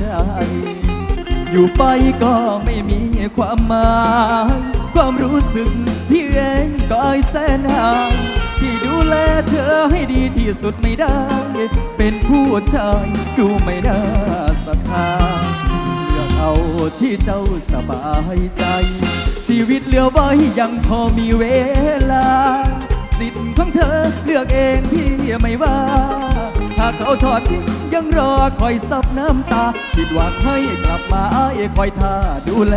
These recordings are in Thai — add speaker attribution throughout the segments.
Speaker 1: ใจ อยู่ไปก็ไม่มีความหมาย ความรู้สึกที่เองก็อ้อยแสนหางที่ดูแลเธอให้ดีที่สุดไม่ได้ เป็นผู้ชายดูไม่น่าศรัทธาเลือกเอาที่เจ้าสบายใจ ชีวิตเหลือไว้ยังพอมีเวลา สิทธิ์ของเธอเลือกเองพี่ไม่ว่า ถ้าเขาทอดทิ้งยังรอคอยซับน้ำตา ผิดหวังให้กลับมาไอ้คอยท่าดูแล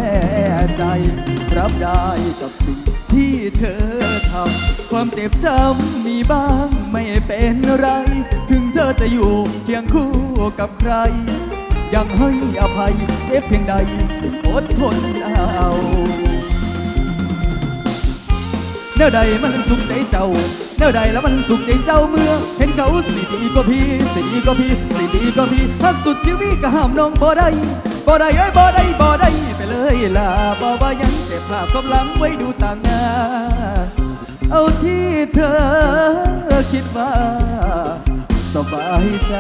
Speaker 1: ใจ รับได้กับสิ่งที่เธอทำความเจ็บจำมีบ้างไม่เป็นไร ถึงเธอจะอยู่เพียงคู่กับใคร ยังให้อภัยเจ็บเพียงใดสิอดทนเอาแนวใดมันสุขใจเจ้า ที่วใดแล้วมันสุขใจเจ้าเมือง เห็นเขาสิดีก็พี่สิดีก็พี่สิดีก็พี่ฮักสุดชีวิตก็ห้ามน้องบ่ได้บ่ได้เอ้ยบ่ได้บ่ได้ไปเลยล่ะบ่ว่ายังเก็บภาพ
Speaker 2: กำลังไว้ดูต่างหน้าเอาที่เธอคิดว่า สบายใจ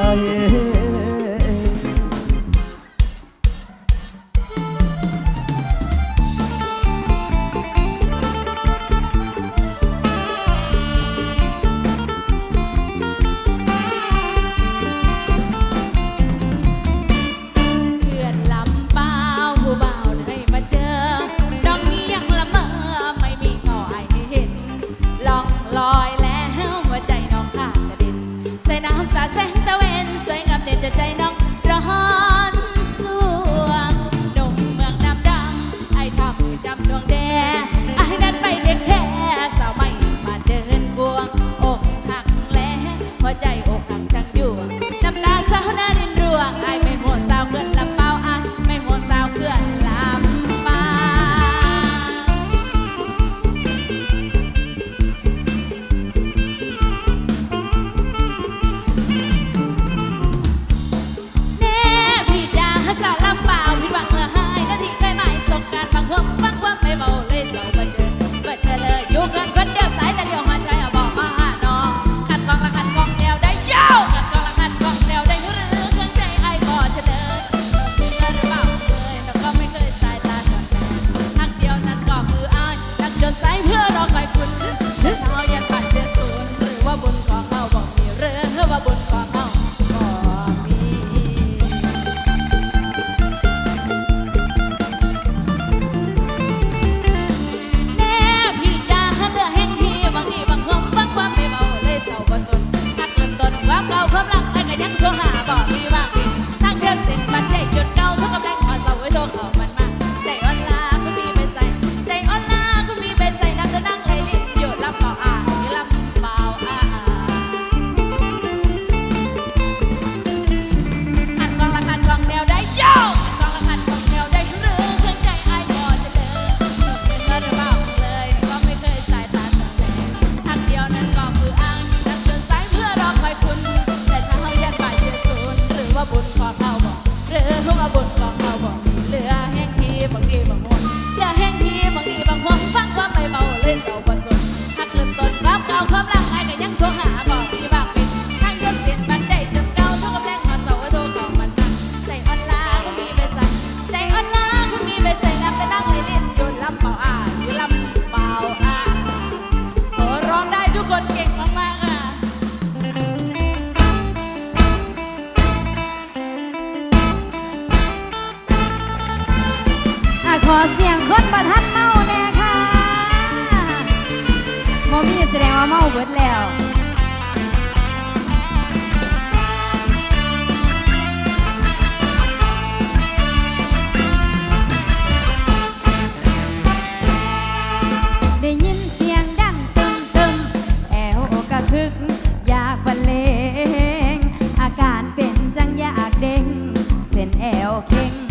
Speaker 2: บ่มีแสดง
Speaker 3: ว่าเมาเบิดแล้วได้ยินเสียงดังตึมตึมแอวกระคึก อยาก
Speaker 4: บรเลงอาการเป็นจังอยากเด้งเส้นแอวเข่ง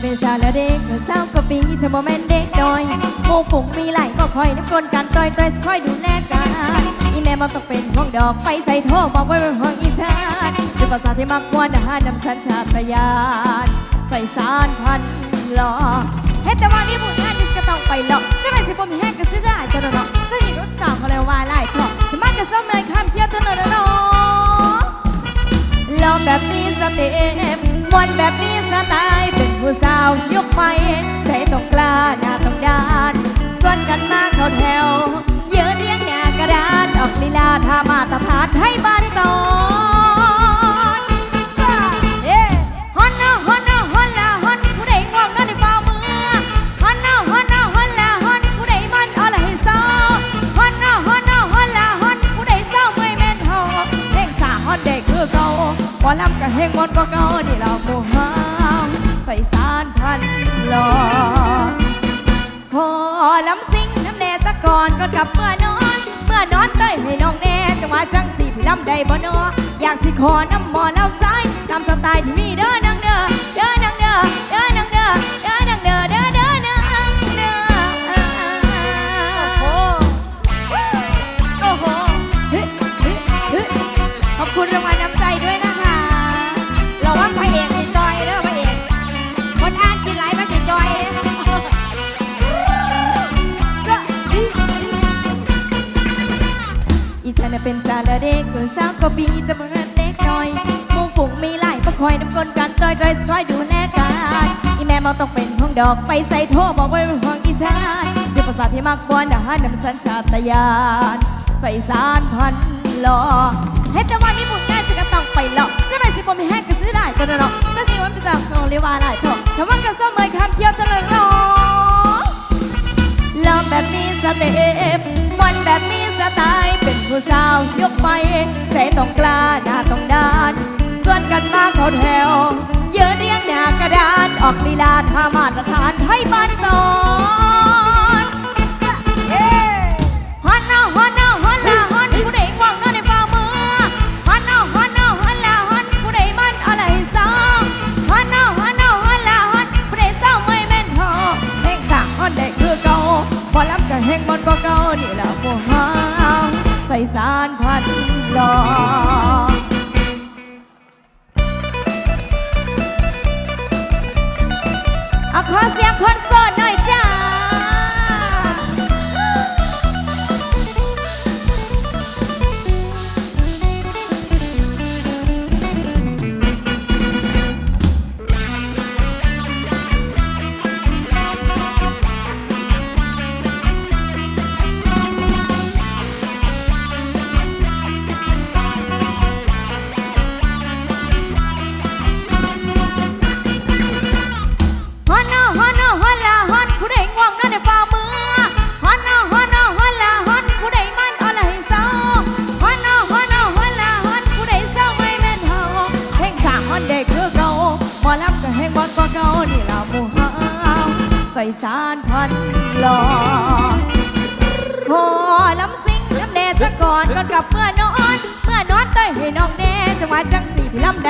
Speaker 4: เป็นสาวแล้ว
Speaker 2: เด็
Speaker 4: กเมื่อสา
Speaker 2: ว
Speaker 4: กว่าปีเธอโมเมนเด็กน้อยหมู่ฝูงมีไหลก็คอยน้ำกลนกันต่อยต่อยคอยดูแลกันอีแม่มันต้องเป็นห้องดอกไปใส่โทษบอกไว้เป็นห้องอีชานเป็นภาษาที่มักมวนอาหารนำสัญชาตญาณใส่สารพันหล่อเฮ็ดแต่ว่ามีบุญงานนี่ก็ต้องไปหรอกจะไม่สิบ่มีแห้งก็ซื้อได้จะเนาะจะหญิรถสาวเขาเลยว่าหลายทอถึงมันก็ซ้ำเลยข้ามเที่ยวเท่านั้นเนลองแบบมีสต็ป มวนแบบมีสไตล์เป็นผู้สาวยกไปใจต้องกล้าหน้าต้องด้านส่วนกันมาเข้าแถว เยืนเรียงหน้ากระดานออกลีลาท่ามาตรฐานให้บ้านสอนเฮ้ฮอนนะฮอนนะฮอนละฮอนผู้ใดงวงนอนในเฝ้ามือฮอนนะฮอนนะฮอนละฮอนผู้ใดมันเอาละให้เศร้าฮอนนะฮอนนะฮอนละฮอนผู้ใดเศร้าเมื่อยแม่นเฮาเพลงสาฮอนเด็กคือเก่าหมอลำกับเฮงมอนก็เก่า ก็กลับเมื่อนอน เมื่อนอนเต้ยให้น้องแน่จังหวะจังสีพี่ลำได้บ่นออยากสิขอน้ำหมอเล่าซ้ายตามสไตล์ที่มีเด้อนะ
Speaker 2: น่ะ
Speaker 4: เป็นสาวเด็กคนสาวก็ปีจะเป็นเด็กหน้อยมู่ฝูงมีหลายก็คอยน้ำกลกันต่อยต่อยคอยดูแลกันอีแม่มาต้องเป็นห้องดอกไปใส่โทบอกไว้เป็นห้องอีชานด้วยภาษาที่มักบวนอาหารนำสัญชาตญาณใส่สารพันหล่อเฮ็ดแต่ว่ามีผลงานจะก็ต้องไปหลอกจะหน่อยสิบ่มีแห้งก็ซื้อได้ตัวเนาะจะสิวันเป็นสาวของเรียกว่าหลายเถอะถ้ามันก็ซ่อมเมยคำเที่ยวตะลึงเนาะลองแบบมีสเต็ปมวนแบบมีสไตล์ ผู้สาวยกไปใจต้องกล้าหน้าต้องด้านส่วนกันมาเขาแถวยืนเรียงหน้ากระดาน ออกลีลาท่ามาตรฐานให้บ้านสอน 到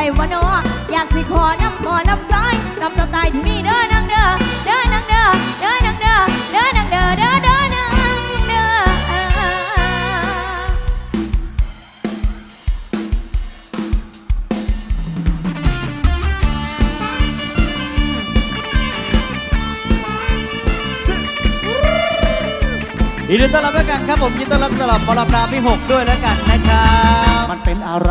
Speaker 4: ได้วะเนออยากสิขอน้ำหมอลำซ้ายลำสไตล์ที่มีเด้อนางเด้อเด้อนางเด้อเด้อนางเด้อเด้อนางเด้อเด้อเด้อนางเด้อ
Speaker 5: ยินดีต้อนรับแล้วกันครับผมยินดีต้อนรับสำหรับหมอลำนาพี่หกด้วยแล้วกันนะครับ
Speaker 6: มันเป็นอะไร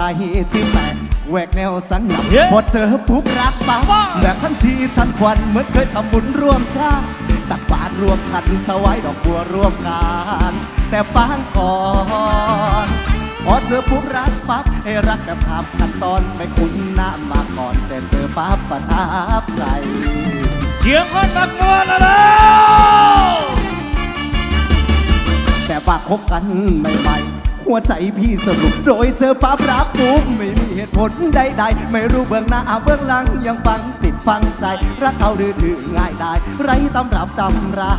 Speaker 6: ที่แปลก แหวกแนวสันหลับ
Speaker 5: เย้
Speaker 6: พอเจอปุ๊บรักปัง แบบทันทีทันควันเหมือนเคยทำบุญร่วมชาติตักบาตรร่วมขันสวายดอกบัวร่วมกันแต่ปางก่อน พอเจอปุ๊บรักปั๊บให้รักแบบข้ามขั้นตอนไม่คุ้นหน้ามาก่อน แต่เจอปั๊บประทับใจ
Speaker 5: เสียงคนมักมวนแล้ว
Speaker 6: แต่ว่าคบกันใหม่ๆ หัวใจพี่สรุปโดยเธอปั๊บรักปุ๊บไม่มีเหตุผลใดๆ ไม่รู้เบื้องหน้าเบื้องหลังยังฟังจิตฟังใจ รักเอาดื้อๆง่ายได้ ไรตำรับตำรา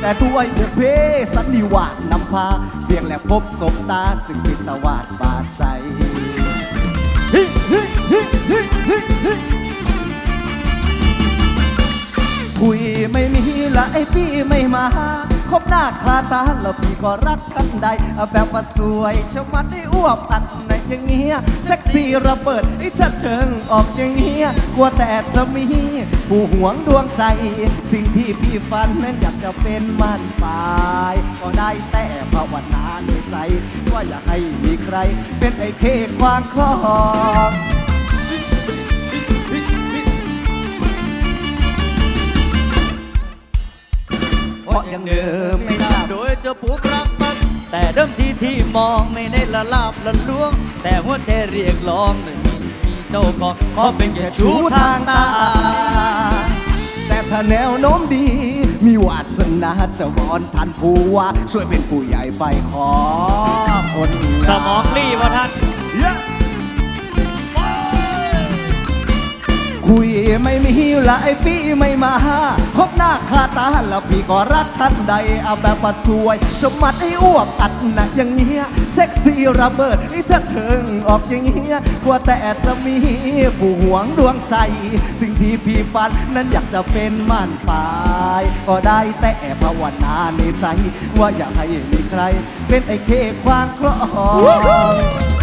Speaker 6: แต่ด้วยบุพเพสันนิวาสนำพาเพียงแลพบสบตาจึงมีสวาดบาดใจคุยไม่มีละไอพี่ไม่มา คบหน้าคาตาแล้วพี่ก็รักกันได้เอาแบบว่าสวยชะมัดได้อ้วบอัดในอย่างเงี้ยเซ็กซี่ระเบิดไอ้ชัดเชิงออกอย่างเงี้ยกลัวแต่จะมีผู้หวงดวงใจ สิ่งที่พี่ฝันนั้นอยากจะเป็นมันปลายก็ได้แต่ภาวนาในใจ ว่าอยากให้มีใคร เป็นไอ้เคควางคลอง ราะยังเดิมไม่ได้
Speaker 5: โดยเจ้าปุ๊บรักมันแต่เดิมทีที่มองไม่ได้ละลาบละล้วง แต่หัวใจเรียกร้องไม่มีมีเจ้าของขอเป็นแค่ชู้ทางตา
Speaker 6: แต่ถ้าแนวโน้มดี มีวาสนาจะวอนท่านผู้ว่าช่วยเป็นผู้ใหญ่ไปขอคนงาม
Speaker 5: สมองรีวะท่าน
Speaker 6: ไม่มีหละไอพี่ไม่มาคบหน้าคาตาแล้วพี่ก็รักท่านใดเอาแบบว่าสวยสมัดให้อ้วกอัดหนักอย่างเงี้ยเซ็กซี่ระเบิดไอ้ถ้าเถิงออกอย่างเงี้ยกลัวแต่จะมีผู้หวงดวงใจ สิ่งที่พี่ฝันนั้นอยากจะเป็นม่นปลาย ก็ได้แต่ภาวนาในใจ ว่าอยากให้มีใคร เป็นไอ้เคควางคลอง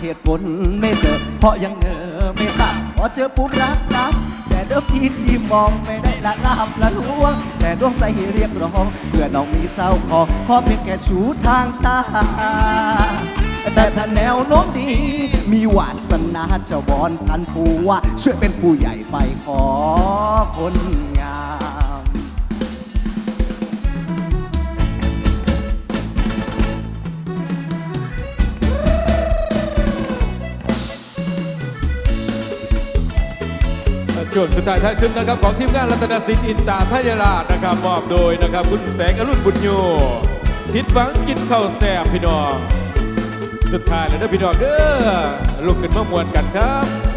Speaker 6: เหตุผลไม่เจอ เพราะยังเงอไม่ทราบพอเจอปุ๊บรักรักแต่เดิมทีที่มองไม่ได้ละลาบละลวงแต่ดวงใจเรียกร้องเพื่อน้องมีเจ้าของขอเป็นแค่ชูทางตา แต่ถ้าแนวโน้มดี มีวาสนาจะวอนท่านผู้ว่า ช่วยเป็นผู้ใหญ่ไปขอคนงาม
Speaker 7: ช่วงสุดท้ายท้ายซึ้งนะครับของทีมงานรัตนสินอินตาทยราชนะครับมอบโดยนะครับคุณแสงอรุณบุญโยพิดหวังกินข้าวแซ่บพี่น้อง สุดท้ายแล้วนะพี่น้องเด้อลุกขึ้นมามวนกันครับ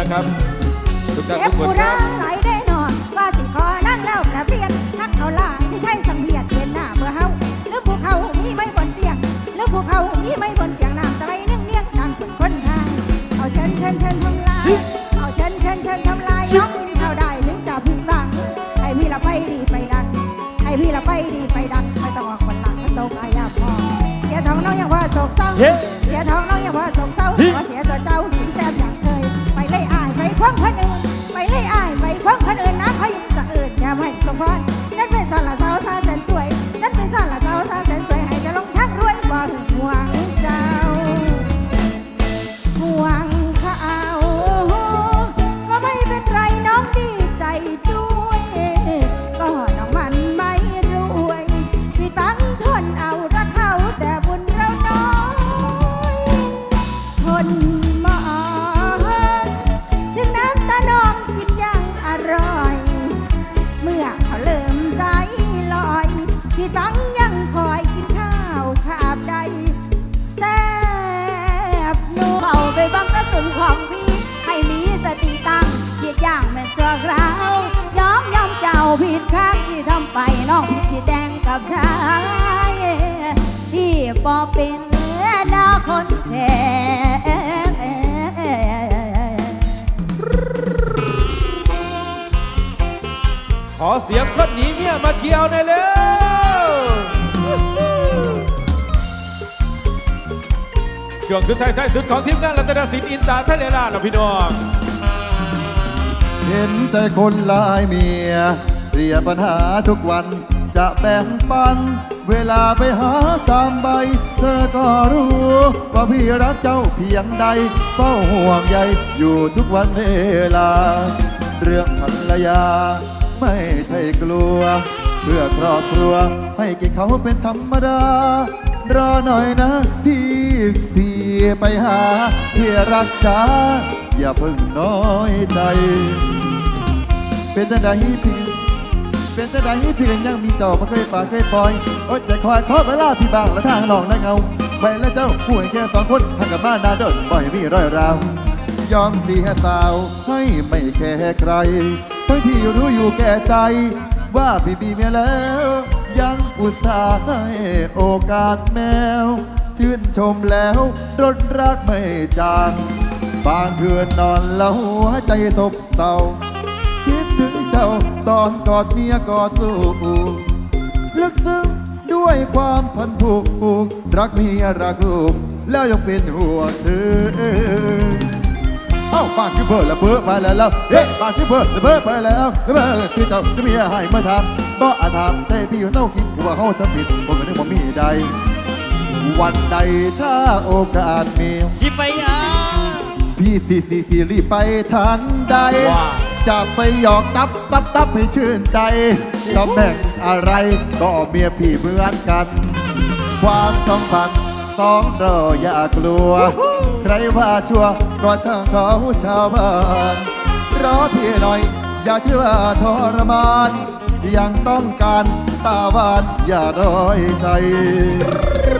Speaker 4: นะครับ
Speaker 7: ทุกท่าน
Speaker 4: เจ็บ
Speaker 7: ทุกคน
Speaker 4: กู
Speaker 7: ครั
Speaker 4: ร่า
Speaker 7: บ
Speaker 4: งไหลได้นอนว่าสิขอนั่งแล้วแต่เปลี่ยนทักเขาล่างที่ใช่สังเวียดเห็นหน้าเมื่อเฮาหรือภูเขามีไม่บนเตียงหรือภูเขามีไม่บนเตียงน้ำตะไลเนื่องเนียงดังคนคนทางเอาเชิญเชิญเชิญทำลายเอาเชิญเชิญเชิญทำลายน้องกินข้าวได้ถึงจะผิดบังให้พี่ล
Speaker 8: ละไปดีไปดังให้พี่ละไปดีไปดังไม่ต้องออกคนหลังไม่โศกอายาพอเสียท้องน้องยังว่าโศกเศร้า
Speaker 5: เฮ้
Speaker 8: เสียท้องน้องยังว่าโศกเศร้าขอเสียตัวเจ้า คว้างคนอื่ ช่ว
Speaker 7: งสุดท้ายท้ายสุดของทีมงานรัตนสินอินตาทะเลราชแล้วพี่น้อง
Speaker 9: เห็นใจคนลายเมียเรียปัญหาทุกวันจะแบ่งปัน เวลาไปหาตามใบ เธอก็รู้ ว่าพี่รักเจ้าเพียงใด เฝ้าห่วงใยอยู่ทุกวันเวลา เรื่องภรรยา ไม่ใช่กลัว เพื่อครอบครัว ให้กียรติเขาเป็นธรรมดา รอหน่อยนะพี่สี ไปหาพี่รักจ้าอย่าเพิ่งน้อยใจ เป็นแต่ใดพียงเป็นแต่ใดพียงยังมีต่อมาเคยฝากเคยปล่อยโอ๊ยแต่คอยขอเวลาพี่บางและทางหลองและเงาใครและเจ้าผู้ให้แค่สองคนทางกับบ้านนาดนบ่อยมีร้อยราวยอมเสียสาวให้ไม่แค่ใครทั้งที่รู้อยู่แก่ใจ ว่าพี่มีเมียแล้ว ยังอุตส่าห์ให้โอกาสแมว ชื่นชมแล้วรนรักไม่จางบางคืนนอนแล้วหัวใจซบเศร้าคิดถึงเจ้าตอนกอดเมียกอดลูกลึกซึ้งด้วยความพันผูกรักเมียรักลูกแล้วยังเป็นห่วงเธอเอ้าบานคือเบอร์ละเบอร์ไปแล้ว เฮ้บานคือเบอร์ละเบอร์ไปแล้วเบอร์ที่เจ้าจะมีให้มาทำบ่อาจทำแต่พี่อยู่เต้าคิดว่าเขาทำผิดผมก็นึกว่ามีใด วันใดถ้าโอกาสมี
Speaker 5: สิไปยัง
Speaker 9: พี่สีสีสีรีบไปทันใด
Speaker 5: ว้า
Speaker 9: จะไปหยอกตับตับตับให้ชื่นใจตำแหน่งอะไรก็เมียพี่เหมือนกัน ความสัมพันธ์สองเราอย่ากลัว ใครว่าชั่วก็ช่างเขาชาวบ้านรอพี่หน่อย อย่าเชื่อทรมาน ยังต้องการตาหวานอย่าด้อยใจเป็น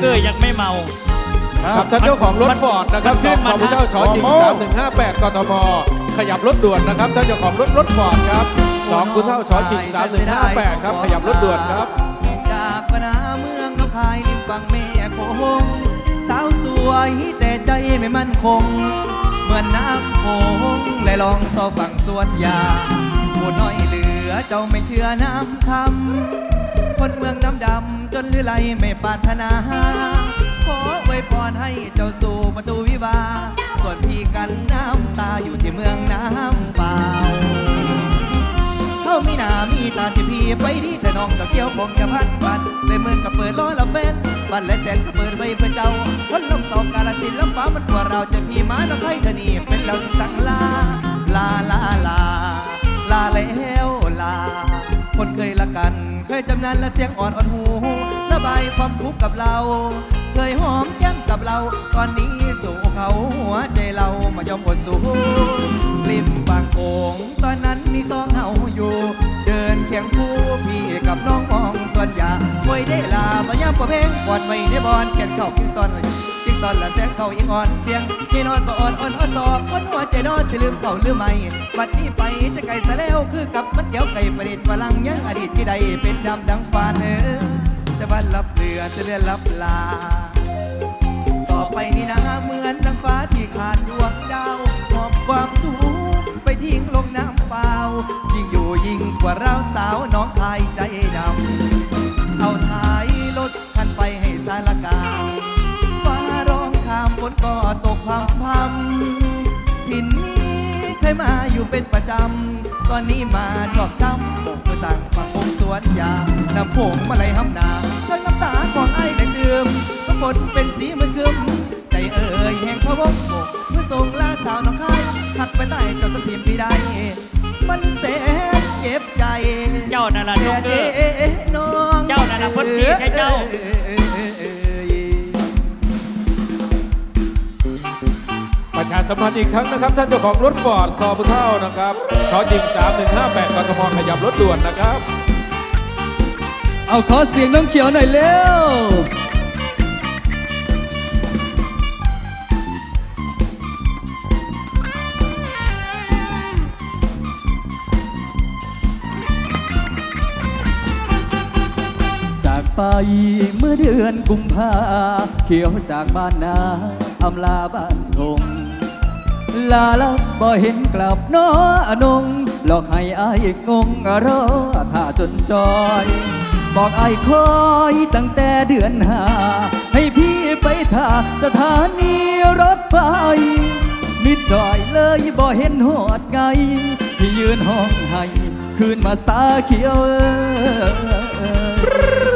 Speaker 9: เกอร์
Speaker 5: ยังไม่เมา
Speaker 7: ครับท่านเจ้าของรถฟอร์ดนะครับ
Speaker 5: มัน
Speaker 7: ส
Speaker 5: ขึ้
Speaker 7: อนง
Speaker 5: ม
Speaker 7: พระเจ้าชอจิงสามหนึ่งห้าแปดกทมขยับรถด่วนนะครับท่านเจ้าของรถรถฟอร์ดครับสองคุณเท่าชอจิงสามหนึ่งห้าแปดครับขยับรถด่วนครับ
Speaker 6: จากปนาเมืองน้องคายริมฝั่งแม่โขงสาวสวยแต่ใจไม่มั่นคง เหมือนน้ำโขงไหลลองซอฝั่งสวนยางผู้น้อยเหลือเจ้าไม่เชื่อน้ำคำ คนเมืองน้ำดำ จนลือไหลไม่ปรารถนา ขอไว้พรให้เจ้าสู่ประตูวิวา ส่วนพี่กันน้ำตาอยู่ที่เมืองน้ำเปล่าเขามีหน้ามีตาที่พี่ไปดีแต่น้องกับเกี่ยวผมจะพัดบันเลยเมืองกับเปิดล้อละแฟนบันและแสนก็เปิดไว้เพื่อเจ้าคนลมสองกาลสินลำฟ้ามันกว่าเราจะพี่มาน้องใครเธอนี่เป็นเราสิสังลาลาลาลาลาแล้ว เคยจำนันและเสียงอ่อนอ่อนหูระบายความทุกข์กับเรา เคยหอมแก้มกับเรา ตอนนี้
Speaker 1: สู่เขาหัวใจเรามายอมอดสู้ริมฝั่งโขงตอนนั้นมีสองเฮาอยู่ เดินเคียงคู่พี่กับน้องมองส่วนยาไว้ได้ลาบยามกว่าเพงปอดไว้ได้บอลแขนเข่ากิ้งซอนกิ้ ซอนละแสงเข่าอิงอ่อนเสียงที่นอนก็อ่อนอ่อนอ่อนสอบคนหัวใจนอนสิลืมเข่าลืมไม่บัดนี้ไปจะไกลซะแล้วคือกับมันเกี่ยวไก่ประเด็ฝรั่งยังอดีตที่ใดเป็นดำดังฟานเออจะบันรับเรือจะเรือรับลา ต่อไปนี่นะเหมือนดังฟ้าที่ขาดดวงดาวมอบความทุกข์ไปทิ้งลงน้ำเปล่ายิ่งอยู่ยิ่งกว่าเราสาว เป็นประจำ ตอนนี้มาชอกช้ำบกมือสั่งฝังคงสวนยานำผงมาไหลห้ำนาทั้งน้ำตาของไอ้แดงเดิมก็ฝนเป็นสีเหมือนคืมใจเอ่ยแห่งพะวงบกเมื่อส่งลาสาวน้องคายหักไปใต้เจ้าสถิมที่ใดมันแสนเจ็บใจ
Speaker 5: เจ้านั่นล่ะโจ๊กเกอร์
Speaker 1: เอ๊ะน้อง
Speaker 5: เจ้านั่นน่ะเพิ่นชี้ใช่เจ้า
Speaker 7: สัมพันธ์อีกครั้งนะครับ ท่านเจ้าของรถฟอร์ดซอบุเท่านะครับขอจริง 3158กทมขยับรถด่วนนะครับ
Speaker 1: เอาขอเสียงน้องเขียวหน่อยเร็ว จากไปเมื่อเดือนกุมภาเขียวจากบ้านนาอำลาบ้านทง ลาลับบ่เห็นกลับน้ออนงหลอกให้อายงงรอถ้าจนจอย บอกอายคอยตั้งแต่เดือนหา ให้พี่ไปท่าสถานีรถไฟมิดจอยเลยบ่เห็นหอดไง ที่ยืนห้องให้คืนมาสาเขียวเอ้ย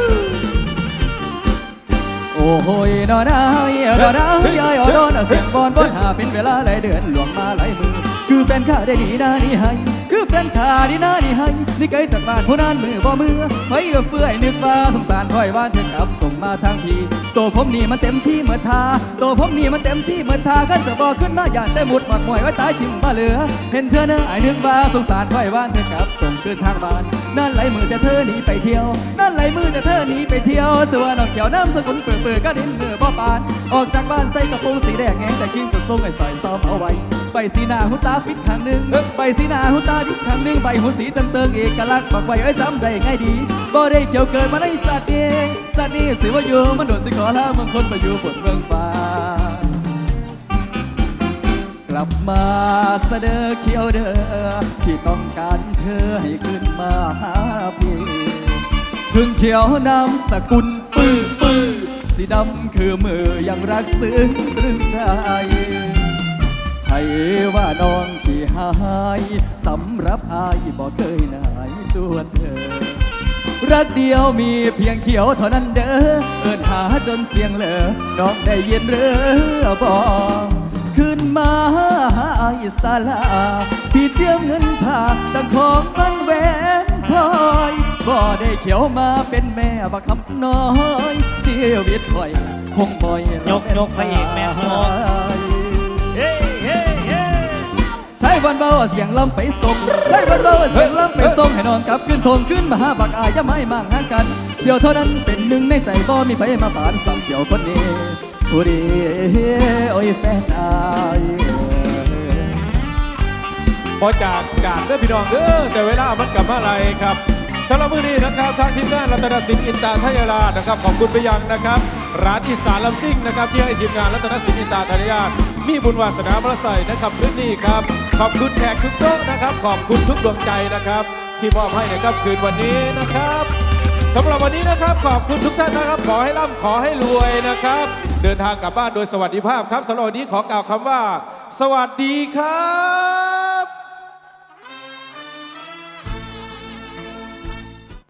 Speaker 1: โอ้โหยนอนายนอนายยอยนอนเสียงบอนบอนหาเป็นเวลาหลายเดือนหลวงมาหลายมือ คือแฟนข้าได้ดีนานี่ให้ คือแฟนขาดีหน้านี่ให้นี่ไกลจากบ้านผู้นั้นมือบ่มือไฟเอื้อเฟื้อยนึกว่าสงสารถอยว่านเถิดอับส่งมาทางพี่ตัวผมนี่มันเต็มที่เหมือนทาตัวผมนี่มันเต็มที่เหมือนทากันจะบอกขึ้นมาอย่างแต่หมุดหมดหมวยไว้ตายทิมบ้าเหลือ เห็นเธอเนื้อไอ้นึกว่าสงสารถอยว่านเถิดอับส่งคืนทางบ้านนั่นไหลมือแต่เธอหนีไปเที่ยว นั่นไหลมือแต่เธอหนีไปเที่ยวสวนน้องเขียวน้ำสกุลเปื่อยเปื่อยก็ดินมือบ่ปาน ออกจากบ้านใส่กระโปรงสีแดงแงงแต่กิ้งสุดทรงไอ้สอยซ้อมเอาไว้ ใบสีหน้าหูตาปิดข้างหนึ่งใบสีหน้าหูตาปิดข้างหนึ่งใบหูสีเติงเติงๆเอกลักษณ์บอกไว้ไว้จำได้ง่ายดีบ่ได้เกี่ยวเกิดมาในสัตว์นี้สัตว์นี้สิว่าอยู่มันโดดสิขอลาเมืองคนไปอยู่บนเมืองฟ้ากลับมาเสดอเขียวเด้อที่ต้องการเธอให้ขึ้นมาหาพี่ถึงเขียวนามสกุลปื้อปื้อสีดำคือมือยังรักซึ้งตรึงใจ ไทยว่าน้องขี้หายสำหรับอายบอกเคยนายตัวเธอ รักเดียวมีเพียงเขียวเท่านั้นเด้อเอินหาจนเสียงเหลอน้องได้เยินเรือบอกขึ้นมาหาไอ้สาลาพี่เตรียมเงินผ่าดังของมันแหวนพลอยบ่ได้เขียวมาเป็นแม่บักคำน้อยชีวิตคอยคงบ่อย
Speaker 5: ยกยกพระเอกแม่พลอย
Speaker 1: ใช้วันเบาเสียงลำไปส่งใช้วันเบาเสียงลำไปส่งให้นอนกลับขึ้นทงขึ้นมาหาบักอายจะไม่มั่งห่างกันเที่ยวเท่านั้นเป็นหนึ่งในใจบ่มีไฟมาปานซ้ำเกี่ยวคนนี้ผู้ดีโอ้ยแฟนอาย
Speaker 7: พอจากการเด้อพี่น้องเด้อแต่เวลามันกลับมาอะไรครับสำหรับมื้อนี้นะครับทางทีมงานรัตนสินอินตาทยารานะครับขอบคุณไปยังนะครับ ร้านอีสานลำซิ่งนะครับที่ให้ทีมงานรัตนสินอินตาทยารามีบุญวาสนาพระใส่นะครับคืนนี้ครับ ขอบคุณแขกทุกโต๊ะนะครับ ขอบคุณทุกดวงใจนะครับ ที่มอบให้ในค่ำคืนวันนี้นะครับสำหรับวันนี้นะครับ ขอบคุณทุกท่านนะครับ ขอให้ร่ำขอให้รวยนะครับ เดินทางกลับบ้านโดยสวัสดิภาพครับสำหรับวันนี้ขอกล่าวคำว่า สวัสดีครับ